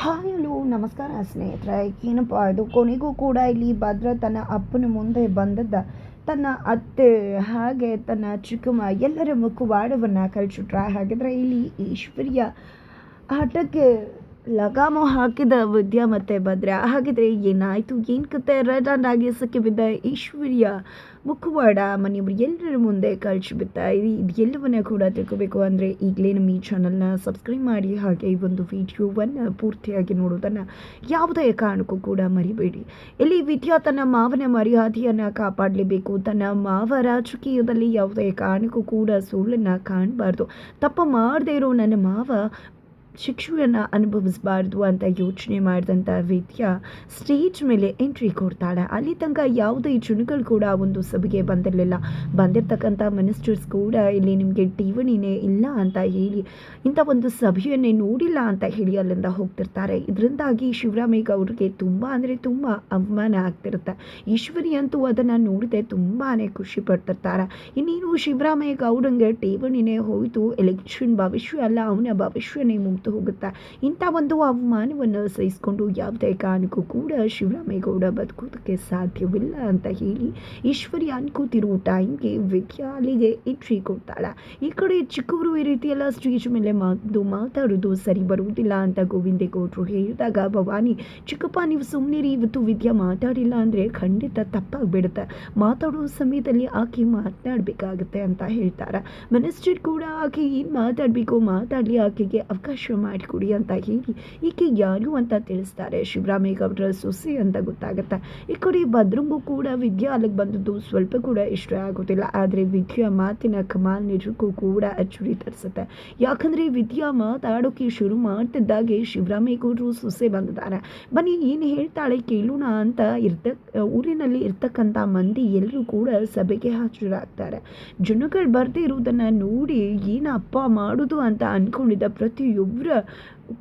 Hi, hello, ನಮಸ್ಕಾರ ಸ್ನೇಹಿತರೆ. ಏನಪ್ಪ ಇದು ಕೊನೆಗೂ ಕೂಡ ಇಲ್ಲಿ ಭದ್ರ ತನ್ನ ಅಪ್ಪನ ಮುಂದೆ ಬಂದದ್ದ ತನ್ನ ಅತ್ತೆ ಹಾಗೆ ತನ್ನ ಚಿಕ್ಕಮ್ಮ ಎಲ್ಲರ ಮುಖವಾಡವನ್ನು ಕಳಿಸಿಟ್ರ ಹಾಗಿದ್ರೆ ಇಲ್ಲಿ ಈಶ್ವರ್ಯ ಆಟಕ್ಕೆ ಲಗಾಮು ಹಾಕಿದ ವಿದ್ಯಾ ಮತ್ತೆ ಭದ್ರ. ಹಾಗಿದ್ರೆ ಏನಾಯಿತು? ಏನು ಕತೆ? ರೆಡ್ ಆ್ಯಂಡ್ ಆಗಿ ಸಕ್ಕಿ ಬಿದ್ದ ಈಶ್ವರ್ಯ ಮುಖವಾಡ ಮನೆಯವರು ಎಲ್ಲರ ಮುಂದೆ ಕಳಿಸಿಬಿತ್ತ ಇದು ಎಲ್ಲವನ್ನ ಕೂಡ ತಿಳ್ಕೋಬೇಕು ಅಂದರೆ ಈಗಲೇ ನಮ್ಮ ಈ ಚಾನಲ್ನ ಸಬ್ಸ್ಕ್ರೈಬ್ ಮಾಡಿ, ಹಾಗೆ ಈ ಒಂದು ವಿಡಿಯೋವನ್ನು ಪೂರ್ತಿಯಾಗಿ ನೋಡೋದನ್ನು ಯಾವುದೇ ಕಾರಣಕ್ಕೂ ಕೂಡ ಮರಿಬೇಡಿ. ಇಲ್ಲಿ ವಿದ್ಯಾ ತನ್ನ ಮಾವನ ಮರ್ಯಾದೆಯನ್ನು ಕಾಪಾಡಲೇಬೇಕು. ತನ್ನ ಮಾವ ರಾಜಕೀಯದಲ್ಲಿ ಯಾವುದೇ ಕಾರಣಕ್ಕೂ ಕೂಡ ಸುಳ್ಳನ್ನು ಕಾಣಬಾರ್ದು. ತಪ್ಪು ಮಾಡದೇ ಇರೋ ನನ್ನ ಮಾವ ಶಿಕ್ಷೆಯನ್ನು ಅನುಭವಿಸಬಾರ್ದು ಅಂತ ಯೋಚನೆ ಮಾಡಿದಂಥ ವಿದ್ಯಾ ಸ್ಟೇಜ್ ಮೇಲೆ ಎಂಟ್ರಿ ಕೊಡ್ತಾಳೆ. ಅಲ್ಲಿ ತನಕ ಯಾವುದೇ ಜನಗಳು ಕೂಡ ಒಂದು ಸಭೆಗೆ ಬಂದಿರಲಿಲ್ಲ. ಬಂದಿರತಕ್ಕಂಥ ಮಿನಿಸ್ಟರ್ಸ್ ಕೂಡ ಇಲ್ಲಿ ನಿಮಗೆ ಠೇವಣಿನೇ ಇಲ್ಲ ಅಂತ ಹೇಳಿ, ಇಂಥ ಒಂದು ಸಭೆಯನ್ನೇ ನೋಡಿಲ್ಲ ಅಂತ ಹೇಳಿ ಅಲ್ಲಿಂದ ಹೋಗ್ತಿರ್ತಾರೆ. ಇದರಿಂದಾಗಿ ಶಿವರಾಮೇಗ ಅವ್ರಿಗೆ ತುಂಬ ಅಂದರೆ ತುಂಬ ಅವಮಾನ ಆಗ್ತಿರುತ್ತೆ. ಈಶ್ವರಿ ಅಂತೂ ಅದನ್ನು ನೋಡಿದೆ ತುಂಬಾ ಖುಷಿ ಪಡ್ತಿರ್ತಾರೆ. ಇನ್ನೇನು ಶಿವರಾಮೇಗ ಅವ್ರಂಗೆ ಠೇವಣಿನೇ ಹೋಯಿತು. ಎಲೆಕ್ಷನ್ ಭವಿಷ್ಯ ಅಲ್ಲ, ಅವನ ಭವಿಷ್ಯನೇ ಮುಗ್ದು ಹೋಗುತ್ತೆ? ಇಂಥ ಒಂದು ಅವಮಾನವನ್ನು ಸಹಿಸಿಕೊಂಡು ಯಾವುದೇ ಕಾರಣಕ್ಕೂ ಕೂಡ ಶಿವರಾಮೇಗೌಡ ಬದುಕೋದಕ್ಕೆ ಸಾಧ್ಯವಿಲ್ಲ ಅಂತ ಹೇಳಿ ಈಶ್ವರಿ ಅನ್ಕೋತಿರುವ ಟೈಮ್ಗೆ ವಿದ್ಯಾಲಿಗೆ ಎಂಟ್ರಿ ಕೊಡ್ತಾಳೆ. ಈ ಕಡೆ ಚಿಕ್ಕವರು ಈ ರೀತಿಯೆಲ್ಲ ಸ್ಟೇಜ್ ಮೇಲೆ ಮಾತು ಮಾತಾಡೋದು ಸರಿ ಬರುವುದಿಲ್ಲ ಅಂತ ಗೋವಿಂದೇಗೌಡರು ಹೇಳಿದಾಗ, ಭವಾನಿ, ಚಿಕ್ಕಪ್ಪ, ನೀವು ಸುಮ್ಮನಿರಿ ಇವತ್ತು ವಿದ್ಯಾ ಮಾತಾಡಿಲ್ಲ ಅಂದರೆ ಖಂಡಿತ ತಪ್ಪಾಗ್ಬಿಡುತ್ತೆ. ಮಾತಾಡೋ ಸಮಯದಲ್ಲಿ ಆಕೆ ಮಾತನಾಡಬೇಕಾಗುತ್ತೆ ಅಂತ ಹೇಳ್ತಾರೆ. ಮಿನಿಸ್ಟರ್ ಕೂಡ ಆಕೆ ಏನು ಮಾತಾಡಬೇಕು ಮಾತಾಡಲಿ ಆಕೆಗೆ ಅವಕಾಶ ಮಾಡಿಕೊಡಿ ಅಂತ ಹೇಳಿ ಈಕೆ ಯಾರು ಅಂತ ತಿಳಿಸ್ತಾರೆ. ಶಿವರಾಮೇಗೌಡರ ಸೊಸೆ ಅಂತ ಗೊತ್ತಾಗುತ್ತೆ? ಈ ಕಡೆ ಭದ್ರಂಗೂ ಕೂಡ ವಿದ್ಯಾ ಅಲ್ಲಿಗೆ ಬಂದದ್ದು ಸ್ವಲ್ಪ ಕೂಡ ಇಷ್ಟ ಆಗೋದಿಲ್ಲ. ಆದರೆ ವಿದ್ಯಾ ಮಾತಿನ ಕಮಾಲ್ ನಿಜಕ್ಕೂ ಕೂಡ ಅಚ್ಚುರಿ ತರಿಸುತ್ತೆ. ಯಾಕಂದರೆ ವಿದ್ಯಾ ಮಾತಾಡೋಕೆ ಶುರು ಮಾಡ್ತಿದ್ದಾಗೆ ಶಿವರಾಮೇಗೌಡರು ಸೊಸೆ ಬಂದಿದ್ದಾರೆ. ಬನ್ನಿ ಏನು ಹೇಳ್ತಾಳೆ ಕೇಳೋಣ ಅಂತ ಇರ್ತ, ಊರಿನಲ್ಲಿ ಇರ್ತಕ್ಕಂಥ ಮಂದಿ ಎಲ್ಲರೂ ಕೂಡ ಸಭೆಗೆ ಹಾಜರಾಗ್ತಾರೆ. ಜನಗಳು ಬರ್ದೇ ಇರುವುದನ್ನು ನೋಡಿ ಏನಪ್ಪ ಮಾಡೋದು ಅಂತ ಅಂದ್ಕೊಂಡಿದ್ದ добре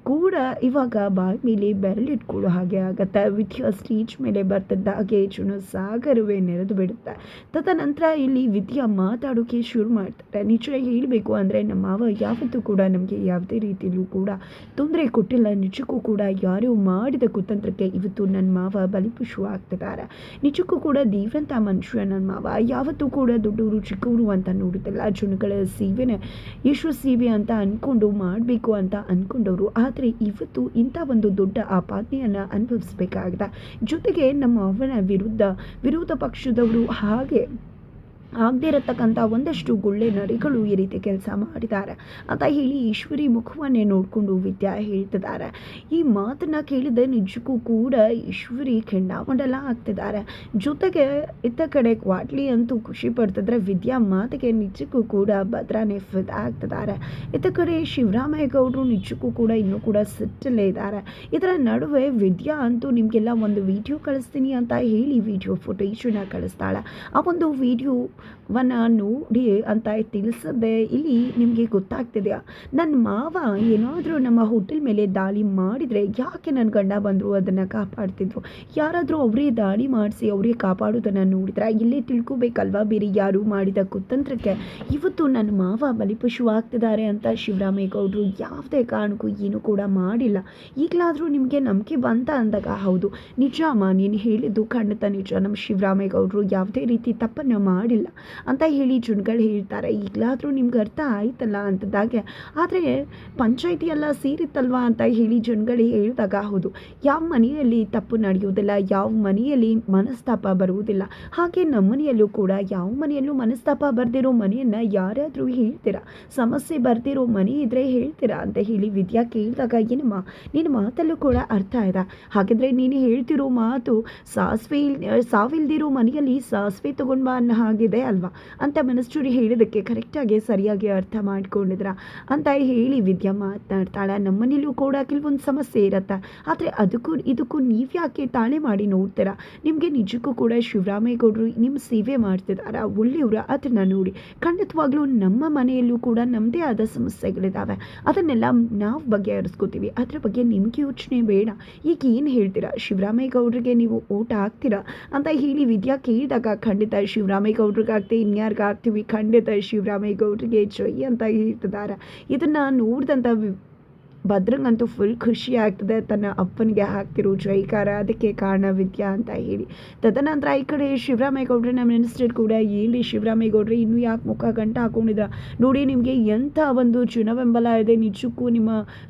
ಕೂಡ ಇವಾಗ ಬಾಯಿ ಮೇಲೆ ಬೆರಳಿಟ್ಕೊಳ್ಳೋ ಹಾಗೆ ಆಗತ್ತೆ. ವಿದ್ಯಾ ಸ್ಟೇಜ್ ಮೇಲೆ ಬರ್ತಿದ್ದ ಹಾಗೆ ಚುನು ಸಾಗರವೇ ನೆರೆದು ಬಿಡುತ್ತೆ. ತದನಂತರ ಇಲ್ಲಿ ವಿದ್ಯಾ ಮಾತಾಡೋಕೆ ಶುರು ಮಾಡ್ತಾರೆ. ನಿಜ ಹೇಳಬೇಕು ಅಂದರೆ ನಮ್ಮ ಮಾವ ಯಾವತ್ತೂ ಕೂಡ ನಮಗೆ ಯಾವುದೇ ರೀತಿಯಲ್ಲೂ ಕೂಡ ತೊಂದರೆ ಕೊಟ್ಟಿಲ್ಲ. ನಿಜಕ್ಕೂ ಕೂಡ ಯಾರೋ ಮಾಡಿದ ಕುತಂತ್ರಕ್ಕೆ ಇವತ್ತು ನನ್ನ ಮಾವ ಬಲಿಪುಷು ಆಗ್ತಿದ್ದಾರೆ. ನಿಜಕ್ಕೂ ಕೂಡ ದೇವ್ರಂಥ ಮನುಷ್ಯ ನನ್ನ ಮಾವ. ಯಾವತ್ತೂ ಕೂಡ ದೊಡ್ಡವರು ಚಿಕ್ಕವರು ಅಂತ ನೋಡುತ್ತಿಲ್ಲ ಜನಗಳ ಸೇವೆನೇ ಈಶ್ವರ ಸೇವೆ ಅಂತ ಅಂದ್ಕೊಂಡು ಮಾಡಬೇಕು ಅಂತ ಅಂದ್ಕೊಂಡವರು ಆದರೆ ಇವತ್ತು ಇಂಥ ಒಂದು ದೊಡ್ಡ ಆಪಾದನೆಯನ್ನು ಅನುಭವಿಸಬೇಕಾಗಿದೆ. ಜೊತೆಗೆ ನಮ್ಮ ಅವನ ವಿರುದ್ಧ ವಿರೋಧ ಪಕ್ಷದವರು ಹಾಗೆ ಆಗದೇ ಇರತಕ್ಕಂಥ ಒಂದಷ್ಟು ಗುಳ್ಳೆ ನರಿಗಳು ಈ ರೀತಿ ಕೆಲಸ ಮಾಡಿದ್ದಾರೆ. ಅಂತ ಹೇಳಿ ಈಶ್ವರಿ ಮುಖವನ್ನೇ ನೋಡಿಕೊಂಡು ವಿದ್ಯಾ ಹೇಳ್ತಿದ್ದಾರೆ. ಈ ಮಾತನ್ನು ಕೇಳಿದ ನಿಜಕ್ಕೂ ಕೂಡ ಈಶ್ವರಿ ಕೆಂಡಾಮಂಡಲ ಆಗ್ತಿದ್ದಾರೆ. ಜೊತೆಗೆ ಇತ್ತ ಕಡೆ ಕ್ವಾಟ್ಲಿ ಅಂತೂ ಖುಷಿ ಪಡ್ತಿದ್ರೆ ವಿದ್ಯಾ ಮಾತಿಗೆ ನಿಜಕ್ಕೂ ಕೂಡ ಭದ್ರಾನೇ ಫಿದ ಆಗ್ತಿದ್ದಾರೆ. ಇತ್ತ ಕಡೆ ಶಿವರಾಮೇಗೌಡರು ನಿಜಕ್ಕೂ ಕೂಡ ಇನ್ನೂ ಕೂಡ ಸಿಟ್ಟಲ್ಲೇ ಇದ್ದಾರೆ. ಇದರ ನಡುವೆ ವಿದ್ಯಾ ಅಂತೂ ನಿಮಗೆಲ್ಲ ಒಂದು ವಿಡಿಯೋ ಕಳಿಸ್ತೀನಿ ಅಂತ ಹೇಳಿ ವಿಡಿಯೋ ಫುಟೇಜನ್ನು ಕಳಿಸ್ತಾಳೆ. ಆ ಒಂದು ವಿಡಿಯೋ ವನ್ನ ನೋಡಿ ಅಂತ ತಿಳಿಸದೆ ಇಲ್ಲಿ ನಿಮಗೆ ಗೊತ್ತಾಗ್ತಿದೆಯಾ? ನನ್ನ ಮಾವ ಏನಾದರೂ ನಮ್ಮ ಹೋಟೆಲ್ ಮೇಲೆ ದಾಳಿ ಮಾಡಿದರೆ ಯಾಕೆ ನನ್ನ ಗಂಡ ಬಂದರು ಅದನ್ನು ಕಾಪಾಡ್ತಿದ್ರು? ಯಾರಾದರೂ ಅವರೇ ದಾಳಿ ಮಾಡಿಸಿ ಅವರೇ ಕಾಪಾಡೋದನ್ನು ನೋಡಿದ್ರೆ ಇಲ್ಲೇ ತಿಳ್ಕೊಬೇಕಲ್ವಾ ಬೇರೆ ಯಾರು ಮಾಡಿದ ಕುತಂತ್ರಕ್ಕೆ? ಇವತ್ತು ನನ್ನ ಮಾವ ಬಲಿಪಶು ಆಗ್ತಿದ್ದಾರೆ ಅಂತ ಶಿವರಾಮೇಗೌಡರು ಯಾವುದೇ ಕಾರಣಕ್ಕೂ ಏನೂ ಕೂಡ ಮಾಡಿಲ್ಲ. ಈಗಲಾದರೂ ನಿಮಗೆ ನಂಬಿಕೆ ಬಂತ ಅಂದಾಗ ಹೌದು. ನಿಜ ಅಮ್ಮ ನೀನು ಹೇಳಿದ್ದು ಖಂಡಿತ ನಿಜ. ನಮ್ಮ ಶಿವರಾಮೇಗೌಡರು ಯಾವುದೇ ರೀತಿ ತಪ್ಪನ್ನು ಮಾಡಿಲ್ಲ. ಅಂತ ಹೇಳಿ ಜುಣ್ಗಳು ಹೇಳ್ತಾರೆ. ಈಗಲಾದರೂ ನಿಮ್ಗೆ ಅರ್ಥ ಆಯ್ತಲ್ಲ ಅಂತದಾಗೆ. ಆದರೆ ಪಂಚಾಯಿತಿ ಎಲ್ಲ ಸೇರಿತ್ತಲ್ವಾ ಅಂತ ಹೇಳಿ ಜುಣ್ಗಳು ಹೇಳಿದಾಗ ಹೌದು. ಯಾವ ಮನೆಯಲ್ಲಿ ತಪ್ಪು ನಡೆಯುವುದಿಲ್ಲ, ಯಾವ ಮನೆಯಲ್ಲಿ ಮನಸ್ತಾಪ ಬರುವುದಿಲ್ಲ. ಹಾಗೆ ನಮ್ಮ ಮನೆಯಲ್ಲೂ ಕೂಡ ಯಾವ ಮನೆಯಲ್ಲೂ ಮನಸ್ತಾಪ ಬರ್ದಿರೋ ಮನೆಯನ್ನು ಯಾರಾದರೂ ಹೇಳ್ತೀರಾ? ಸಮಸ್ಯೆ ಬರ್ದಿರೋ ಮನೆ ಇದ್ದರೆ ಹೇಳ್ತೀರಾ ಅಂತ ಹೇಳಿ ವಿದ್ಯಾ ಕೇಳಿದಾಗ, ಏನಮ್ಮ ನಿನ್ನ ಮಾತಲ್ಲೂ ಕೂಡ ಅರ್ಥ ಇದೆ ಹಾಗಿದ್ರೆ ನೀನು ಹೇಳ್ತಿರೋ ಮಾತು ಸಾಸಿವೆ ಸಾವಿಲ್ದಿರೋ ಮನೆಯಲ್ಲಿ ಸಾಸಿವೆ ತಗೊಂಡ್ಬಾ ಅನ್ನೋ ಹಾಗಿದೆ ಅಲ್ವಾ? ಅಂತ ಮನಸ್ಸುರಿ ಹೇಳಿದ್ದಕ್ಕೆ ಕರೆಕ್ಟಾಗಿ ಸರಿಯಾಗಿ ಅರ್ಥ ಮಾಡ್ಕೊಂಡಿದ್ರ. ಅಂತ ಹೇಳಿ ವಿದ್ಯಾ ಮಾತನಾಡ್ತಾಳೆ. ನಮ್ಮನೇಲೂ ಕೂಡ ಕೆಲವೊಂದು ಸಮಸ್ಯೆ ಇರುತ್ತೆ. ಆದರೆ ಅದಕ್ಕೂ ಇದಕ್ಕೂ ನೀವು ಯಾಕೆ ತಾಳೆ ಮಾಡಿ ನೋಡ್ತೀರಾ? ನಿಮಗೆ ನಿಜಕ್ಕೂ ಕೂಡ ಶಿವರಾಮೇಗೌಡರು ನಿಮ್ಮ ಸೇವೆ ಮಾಡ್ತಿದ್ದಾರ ಒಳ್ಳೆಯವರ ಅದನ್ನು ನೋಡಿ. ಖಂಡಿತವಾಗ್ಲೂ ನಮ್ಮ ಮನೆಯಲ್ಲೂ ಕೂಡ ನಮ್ಮದೇ ಆದ ಸಮಸ್ಯೆಗಳಿದ್ದಾವೆ ಅದನ್ನೆಲ್ಲ ನಾವು ಬಗೆಹರಿಸ್ಕೋತೀವಿ. ಅದ್ರ ಬಗ್ಗೆ ನಿಮಗೆ ಯೋಚನೆ ಬೇಡ. ಈಗ ಏನು ಹೇಳ್ತೀರಾ? ಶಿವರಾಮೇಗೌಡರಿಗೆ ನೀವು ಓಟ್ ಹಾಕ್ತೀರಾ? ಅಂತ ಹೇಳಿ ವಿದ್ಯಾ ಕೇಳಿದಾಗ ಖಂಡಿತ ಶಿವರಾಮೇಗೌಡ್ರಿಗಾಗ್ತಿ ಇನ್ಯಾರಿಗೆ ಆಗ್ತೀವಿ ಖಂಡಿತ ಶಿವರಾಮೇಗೌಡರಿಗೆ ಜೈ ಅಂತ ಹೇಳ್ತಿದ್ದಾರೆ. ಇದನ್ನು ನೋಡಿದಂಥ ಭದ್ರಂಗಂತೂ ಫುಲ್ ಖುಷಿ ಆಗ್ತದೆ. ತನ್ನ ಅಪ್ಪನಿಗೆ ಹಾಕ್ತಿರೋ ಜೈಕಾರ ಅದಕ್ಕೆ ಕಾರಣ ವಿದ್ಯಾ ಅಂತ ಹೇಳಿ. ತದನಂತರ ಈ ಕಡೆ ಶಿವರಾಮೇಗೌಡ್ರೆ ನಮ್ಮ ಮಿನಿಸ್ಟರ್ ಕೂಡ ಏನ್ರಿ ಶಿವರಾಮೇಗೌಡ್ರೆ ಇನ್ನೂ ಯಾಕೆ ಮುಖ ಗಂಟ ಹಾಕೊಂಡಿದ್ರ? ನೋಡಿ ನಿಮಗೆ ಎಂಥ ಒಂದು ಚುನವೆಂಬಲ ಇದೆ. ನಿಜಕ್ಕೂ ನಿಮ್ಮ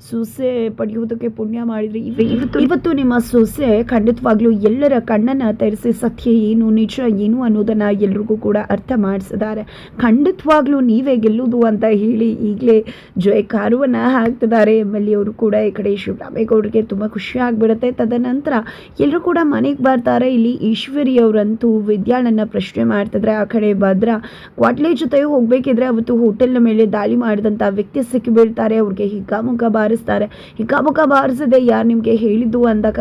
ಸೊಸೆ ಪಡೆಯುವುದಕ್ಕೆ ಪುಣ್ಯ ಮಾಡಿದ್ರಿ. ಇವ- ಇವತ್ತು ಇವತ್ತು ನಿಮ್ಮ ಸೊಸೆ ಖಂಡಿತವಾಗ್ಲೂ ಎಲ್ಲರ ಕಣ್ಣನ್ನು ತರಿಸಿ ಸತ್ಯ ಏನು ನಿಜ ಏನು ಅನ್ನೋದನ್ನ ಎಲ್ರಿಗೂ ಕೂಡ ಅರ್ಥ ಮಾಡಿಸಿದ್ದಾರೆ. ಖಂಡಿತವಾಗ್ಲೂ ನೀವೇ ಗೆಲ್ಲುವುದು ಅಂತ ಹೇಳಿ ಈಗಲೇ ಜಯಕಾರವನ್ನು ಹಾಕ್ತಿದ್ದಾರೆ. ಎಂ ಅವರು ಕೂಡ ಈ ಕಡೆ ಶಿವರಾಮೇಗೌಡರಿಗೆ ತುಂಬ ಖುಷಿ ಆಗಿಬಿಡುತ್ತೆ. ತದನಂತರ ಎಲ್ಲರೂ ಕೂಡ ಮನೆಗೆ ಬರ್ತಾರೆ. ಇಲ್ಲಿ ಈಶ್ವರಿ ಅವರಂತೂ ವಿದ್ಯಾಳನ್ನ ಪ್ರಶ್ನೆ ಮಾಡ್ತಿದ್ರೆ, ಆ ಕಡೆ ಭದ್ರ ಕ್ವಾಟ್ಲೆ ಜೊತೆ ಹೋಗ್ಬೇಕಿದ್ರೆ ಅವತ್ತು ಹೋಟೆಲ್ನ ಮೇಲೆ ದಾಳಿ ಮಾಡಿದಂಥ ವ್ಯಕ್ತಿ ಸಿಕ್ಕಿ ಬೀಳ್ತಾರೆ ಅವ್ರಿಗೆ ಹಿಗ್ಗಾಮುಖ ಬಾರಿಸ್ತಾರೆ. ಹಿಗ್ಗಾಮುಖ ಬಾರಿಸದೆ ಯಾರು ನಿಮಗೆ ಹೇಳಿದ್ದು ಅಂದಾಗ,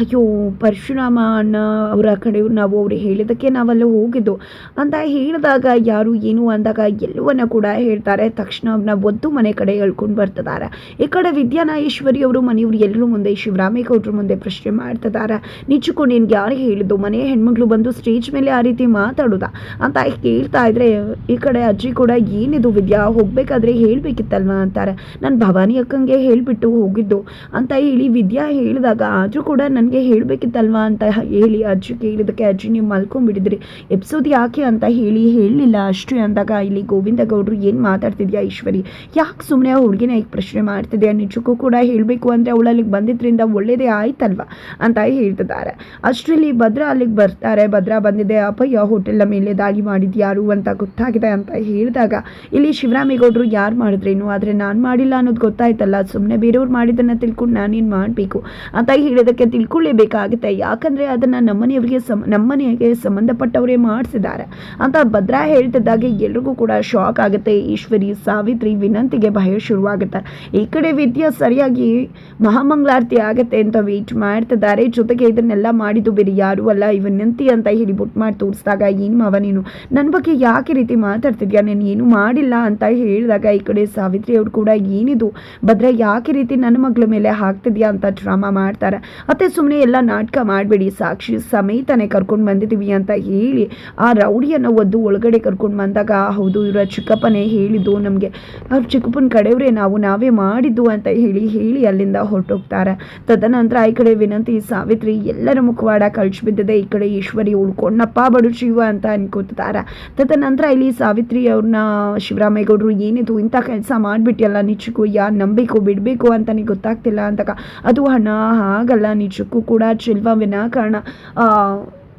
ಅಯ್ಯೋ, ಪರಶುರಾಮ ಅಣ್ಣ ಅವರ ಕಡೆ ನಾವು ಅವ್ರು ಹೇಳಿದ್ದಕ್ಕೆ ನಾವಲ್ಲಿ ಹೋಗಿದ್ದು. ಅಂತ ಹೇಳಿದಾಗ ಯಾರು ಏನು ಅಂದಾಗ ಎಲ್ಲವನ್ನ ಕೂಡ ಹೇಳ್ತಾರೆ. ತಕ್ಷಣ ಅವ್ರನ್ನ ಒದ್ದು ಮನೆ ಕಡೆ ಹೇಳ್ಕೊಂಡು ಬರ್ತಿದ್ದಾರೆ. ಈ ಕಡೆ ವಿದ್ಯಾನ ಈಶ್ವರಿ ಅವರು ಮನೆಯವರು ಎಲ್ಲರೂ ಮುಂದೆ ಶಿವರಾಮೇಗೌಡರು ಮುಂದೆ ಪ್ರಶ್ನೆ ಮಾಡ್ತಿದ್ದಾರೆ. ನಿಜಕ್ಕೂ ನಿನ್ಗೆ ಯಾರು ಹೇಳಿದ್ದು ಮನೆಯ ಹೆಣ್ಮಕ್ಳು ಬಂದು ಸ್ಟೇಜ್ ಮೇಲೆ ಆ ರೀತಿ ಮಾತಾಡೋದ? ಅಂತ ಕೇಳ್ತಾ ಇದ್ರೆ, ಈ ಕಡೆ ಅಜ್ಜಿ ಕೂಡ, ಏನಿದು ವಿದ್ಯಾ, ಹೋಗ್ಬೇಕಾದ್ರೆ ಹೇಳ್ಬೇಕಿತ್ತಲ್ವಾ ಅಂತಾರೆ. ನಾನು ಭವಾನಿ ಅಕ್ಕಂಗೆ ಹೇಳ್ಬಿಟ್ಟು ಹೋಗಿದ್ದು ಅಂತ ಹೇಳಿ ವಿದ್ಯಾ ಹೇಳಿದಾಗ, ಆದರೂ ಕೂಡ ನನಗೆ ಹೇಳಬೇಕಿತ್ತಲ್ವಾ ಅಂತ ಹೇಳಿ ಅಜ್ಜಿ ಕೇಳಿದಕ್ಕೆ ಅಜ್ಜಿ ನೀವು ಮಲ್ಕೊಂಡ್ಬಿಟ್ಟಿದ್ರಿ. ಎಪ್ಸೋದ್ ಯಾಕೆ ಅಂತ ಹೇಳಿ ಹೇಳಲಿಲ್ಲ ಅಷ್ಟು ಅಂದಾಗ, ಇಲ್ಲಿ ಗೋವಿಂದ ಗೌಡ್ರು ಏನು ಮಾತಾಡ್ತಿದ್ಯಾ ಈಶ್ವರಿ? ಯಾಕೆ ಸುಮ್ಮನೆ ಹುಡುಗಿನ ಈಗ ಪ್ರಶ್ನೆ ಮಾಡ್ತಿದ್ಯಾ? ನಿಜಕ್ಕೂ ಕೂಡ ಹೇಳಬೇಕು ಅಂದರೆ ಅವಳು ಅಲ್ಲಿಗೆ ಬಂದಿದ್ದರಿಂದ ಒಳ್ಳೇದೇ ಆಯ್ತಲ್ವಾ ಅಂತ ಹೇಳ್ತಿದ್ದಾರೆ. ಅಷ್ಟರಲ್ಲಿ ಭದ್ರಾ ಅಲ್ಲಿಗೆ ಬರ್ತಾರೆ. ಭದ್ರಾ ಬಂದಿದೆ, ಅಪ್ಪಯ್ಯ, ಹೋಟೆಲ್ನ ಮೇಲೆ ದಾಳಿ ಮಾಡಿದ್ದು ಯಾರು ಅಂತ ಗೊತ್ತಾಗಿದೆ ಅಂತ ಹೇಳಿದಾಗ, ಇಲ್ಲಿ ಶಿವರಾಮೇಗೌಡರು ಯಾರು ಮಾಡಿದ್ರೇನು? ಆದರೆ ನಾನು ಮಾಡಿಲ್ಲ ಅನ್ನೋದು ಗೊತ್ತಾಯ್ತಲ್ಲ. ಸುಮ್ಮನೆ ಬೇರೆಯವ್ರು ಮಾಡಿದ್ದನ್ನು ತಿಳ್ಕೊಂಡು ನಾನೇನು ಮಾಡಬೇಕು? ಅಂತ ಹೇಳಿದಕ್ಕೆ ತಿಳ್ಕೊಳ್ಳೇಬೇಕಾಗುತ್ತೆ ಯಾಕಂದರೆ ಅದನ್ನು ನಮ್ಮನೆಯವರಿಗೆ ಸಮ, ನಮ್ಮನೆಗೆ ಸಂಬಂಧಪಟ್ಟವರೇ ಮಾಡಿಸಿದ್ದಾರೆ ಅಂತ ಭದ್ರಾ ಹೇಳ್ತಿದ್ದಾಗೆ ಎಲ್ರಿಗೂ ಕೂಡ ಶಾಕ್ ಆಗುತ್ತೆ. ಈಶ್ವರಿ, ಸಾವಿತ್ರಿ ವಿನಂತಿಗೆ ಭಯ ಶುರುವಾಗುತ್ತೆ. ಈ ಕಡೆ ಸರಿಯಾಗಿ ಮಹಾಮಂಗಳಾರತಿ ಆಗತ್ತೆ ಅಂತ ವೇಟ್ ಮಾಡ್ತಿದ್ದಾರೆ. ಜೊತೆಗೆ ಇದನ್ನೆಲ್ಲ ಮಾಡಿದ್ದು ಬೇರೆ ಯಾರು ಅಲ್ಲ. ಇವನ್ ವಿನಂತಿ ಅಂತ ಹೇಳಿ ಬುಟ್ ಮಾಡಿ ತೋರಿಸಿದಾಗ, ಏನು ಮಾವ ನೀನು? ನನ್ನ ಬಗ್ಗೆ ಯಾಕೆ ರೀತಿ ಮಾತಾಡ್ತಿದ್ಯಾ? ನಾನು ಏನು ಮಾಡಿಲ್ಲ? ಅಂತ ಹೇಳಿದಾಗ, ಈ ಕಡೆ ಸಾವಿತ್ರಿ ಅವ್ರು ಕೂಡ ಏನಿದು? ಭದ್ರ ಯಾಕೆ ರೀತಿ ನನ್ನ ಮಗಳ ಮೇಲೆ ಹಾಕ್ತಿದ್ಯಾ? ಅಂತ ಡ್ರಾಮಾ ಮಾಡ್ತಾರೆ. ಅತ್ತೆ ಸುಮ್ಮನೆ ಎಲ್ಲ ನಾಟಕ ಮಾಡಬೇಡಿ. ಸಾಕ್ಷಿ ಸಮೇತನೇ ಕರ್ಕೊಂಡು ಬಂದಿದ್ದೀವಿ ಅಂತ ಹೇಳಿ, ಆ ರೌಡಿಯನ್ನು ಒದ್ದು ಒಳಗಡೆ ಕರ್ಕೊಂಡು ಬಂದಾಗ, ಹೌದು, ಇವರ ಚಿಕ್ಕಪ್ಪನೇ ಹೇಳಿದ್ದು ನಮಗೆ. ಅವ್ರ ಚಿಕ್ಕಪ್ಪನ ಕಡೆಯವರೇ, ನಾವು ನಾವೇ ಮಾಡಿದ್ದು ಅಂತ ಹೇಳಿ ಹೇಳಿ ಅಲ್ಲಿಂದ ಹೊರಟೋಗ್ತಾರೆ. ತದನಂತರ ಈ ಕಡೆ ವಿನಂತಿ, ಸಾವಿತ್ರಿ ಎಲ್ಲರ ಮುಖವಾಡ ಕಳ್ಸಿ ಬಿದ್ದಿದೆ ಈ ಕಡೆ ಈಶ್ವರಿ ಉಳ್ಕೊಂಡಪ್ಪ ಬಡು ಶಿವ ಅಂತ ಅನ್ಕೋತಾರೆ ತದನಂತರ ಇಲ್ಲಿ ಸಾವಿತ್ರಿ ಅವ್ರನ್ನ ಶಿವರಾಮೇಗೌಡರು, ಏನಿದು ಇಂಥ ಕೆಲಸ ಮಾಡಿಬಿಟ್ಟಿಯಲ್ಲ ನಿಜಕ್ಕೂ ಯಾ ನಂಬಬೇಕು ಬಿಡಬೇಕು ಅಂತಲೇ ಗೊತ್ತಾಗ್ತಿಲ್ಲ ಅಂತಕ. ಅದು ಹಣ, ಹಾಗಲ್ಲ ನಿಜಕ್ಕೂ ಕೂಡ, ಚಿಲ್ವ ವಿನಾಕಾರಣ.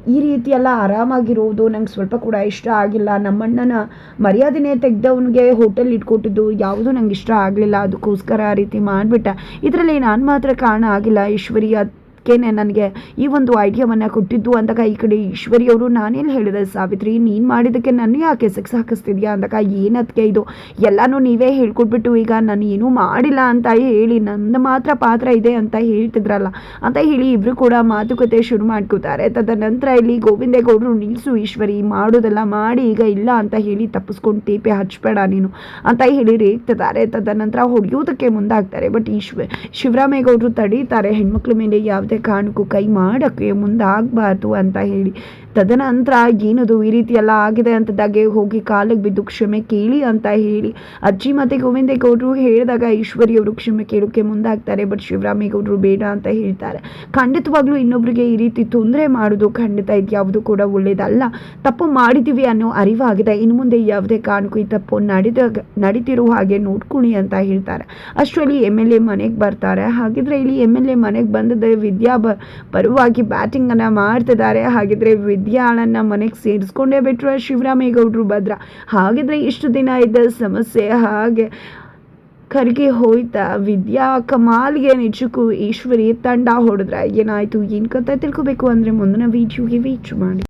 ಈ ರೀತಿ ಎಲ್ಲ ಆರಾಮಾಗಿರೋದು ನಂಗೆ ಸ್ವಲ್ಪ ಕೂಡ ಇಷ್ಟ ಆಗಿಲ್ಲ. ನಮ್ಮಣ್ಣನ ಮರ್ಯಾದೆನೇ ತೆಗ್ದವನಿಗೆ ಹೋಟೆಲ್ ಇಟ್ಕೊಟ್ಟಿದ್ದು ಯಾವುದೂ ನಂಗೆ ಇಷ್ಟ ಆಗಲಿಲ್ಲ. ಅದಕ್ಕೋಸ್ಕರ ಆ ರೀತಿ ಮಾಡಿಬಿಟ್ಟ. ಇದರಲ್ಲಿ ನಾನು ಮಾತ್ರ ಕಾರಣ ಆಗಿಲ್ಲ. ಈಶ್ವರಿ ಅದಕ್ಕೇನೆ ನನಗೆ ಈ ಒಂದು ಐಡಿಯಾವನ್ನು ಕೊಟ್ಟಿದ್ದು ಅಂದಾಗ ಈ ಕಡೆ ಈಶ್ವರಿ ಅವರು ನಾನೆಲ್ಲಿ ಹೇಳಿದೆ ಸಾವಿತ್ರಿ, ನೀನು ಮಾಡಿದ್ದಕ್ಕೆ ನಾನು ಯಾಕೆ ಸೆಕ್ಸ್ ಹಾಕಿಸ್ತಿದ್ಯಾ ಅಂದಾಗ ಏನದಕ್ಕೆ ಇದು? ಎಲ್ಲನೂ ನೀವೇ ಹೇಳ್ಕೊಟ್ಬಿಟ್ಟು ಈಗ ನಾನು ಏನೂ ಮಾಡಿಲ್ಲ ಅಂತ ಹೇಳಿ ನನ್ನ ಮಾತ್ರ ಪಾತ್ರ ಇದೆ ಅಂತ ಹೇಳ್ತಿದ್ರಲ್ಲ. ಅಂತ ಹೇಳಿ ಇಬ್ಬರು ಕೂಡ ಮಾತುಕತೆ ಶುರು ಮಾಡ್ಕೋತಾರೆ. ತದನಂತರ ಇಲ್ಲಿ ಗೋವಿಂದೇಗೌಡರು ನಿಲ್ಲಿಸು ಈಶ್ವರಿ ಮಾಡೋದೆಲ್ಲ ಮಾಡಿ, ಈಗ ಇಲ್ಲ ಅಂತ ಹೇಳಿ ತಪ್ಪಿಸ್ಕೊಂಡು ತೀಪೆ ಹಚ್ಚಬೇಡ ನೀನು ಅಂತ ಹೇಳಿ ರೇಗ್ತಿದ್ದಾರೆ. ತದನಂತರ ಹೊಡೆಯೋದಕ್ಕೆ ಮುಂದಾಗ್ತಾರೆ. ಬಟ್ ಈಶ್ವ, ಶಿವರಾಮೇಗೌಡರು ತಡೀತಾರೆ ಹೆಣ್ಮಕ್ಳ ಮೇಲೆ ಯಾವುದೇ ಕಾರಣಕ್ಕೂ ಕೈ ಮಾಡೋಕ್ಕೆ ಮುಂದಾಗಬಾರ್ದು ಅಂತ ಹೇಳಿ. ತದನಂತರ ಏನದು ಈ ರೀತಿ ಎಲ್ಲ ಆಗಿದೆ ಅಂತದಾಗೆ ಹೋಗಿ ಕಾಲಿಗೆ ಬಿದ್ದು ಕ್ಷಮೆ ಕೇಳಿ ಅಂತ ಹೇಳಿ ಅಜ್ಜಿ ಮತ್ತೆ ಗೋವಿಂದೇಗೌಡರು ಹೇಳಿದಾಗ ಈಶ್ವರಿ ಅವರು ಕ್ಷಮೆ ಕೇಳೋಕ್ಕೆ ಮುಂದಾಗ್ತಾರೆ ಬಟ್ ಶಿವರಾಮೇಗೌಡರು ಬೇಡ ಅಂತ ಹೇಳ್ತಾರೆ. ಖಂಡಿತವಾಗ್ಲೂ ಇನ್ನೊಬ್ರಿಗೆ ಈ ರೀತಿ ತೊಂದರೆ ಮಾಡೋದು ಖಂಡಿತ ಇದು ಯಾವುದು ಕೂಡ ಒಳ್ಳೇದಲ್ಲ. ತಪ್ಪು ಮಾಡಿದ್ದೀವಿ ಅನ್ನೋ ಅರಿವಾಗಿದೆ. ಇನ್ನು ಮುಂದೆ ಯಾವುದೇ ಕಾರಣಕ್ಕೂ ಈ ತಪ್ಪು ನಡೆದಾಗ ನಡೀತಿರೋ ಹಾಗೆ ನೋಡ್ಕೊಳ್ಳಿ ಅಂತ ಹೇಳ್ತಾರೆ. ಅಷ್ಟರಲ್ಲಿ ಎಂ ಎಲ್ ಎ ಮನೆಗೆ ಬರ್ತಾರೆ. ಹಾಗಿದ್ರೆ ಇಲ್ಲಿ ಎಂ ಎಲ್ ಎ ಮನೆಗೆ ಬಂದದ ವಿದ್ಯಾ ಬರುವಾಗಿ ಬ್ಯಾಟಿಂಗನ್ನು ಮಾಡ್ತಿದ್ದಾರೆ. ಹಾಗಿದ್ರೆ ವಿದ್ಯಾಳನ್ನ ಮನೆಗೆ ಸೇರಿಸ್ಕೊಂಡೇ ಬಿಟ್ರು ಶಿವರಾಮೇಗೌಡರು ಭದ್ರ. ಹಾಗಿದ್ರೆ ಇಷ್ಟು ದಿನ ಇದ್ದ ಸಮಸ್ಯೆ ಹಾಗೆ ಕರ್ಗೆ ಹೋಯ್ತಾ. ವಿದ್ಯಾ ಕಮಾಲ್ಗೆ ನಿಜಕ್ಕೂ ಈಶ್ವರಿ ತಂಡ ಹೊಡೆದ್ರೆ ಏನಾಯ್ತು? ಏನು ಕತೆ ತಿಳ್ಕೊಬೇಕು ಅಂದರೆ ಮುಂದಿನ ವೀಡಿಯೋಗೆ ವೀಚ್ ಮಾಡಿ.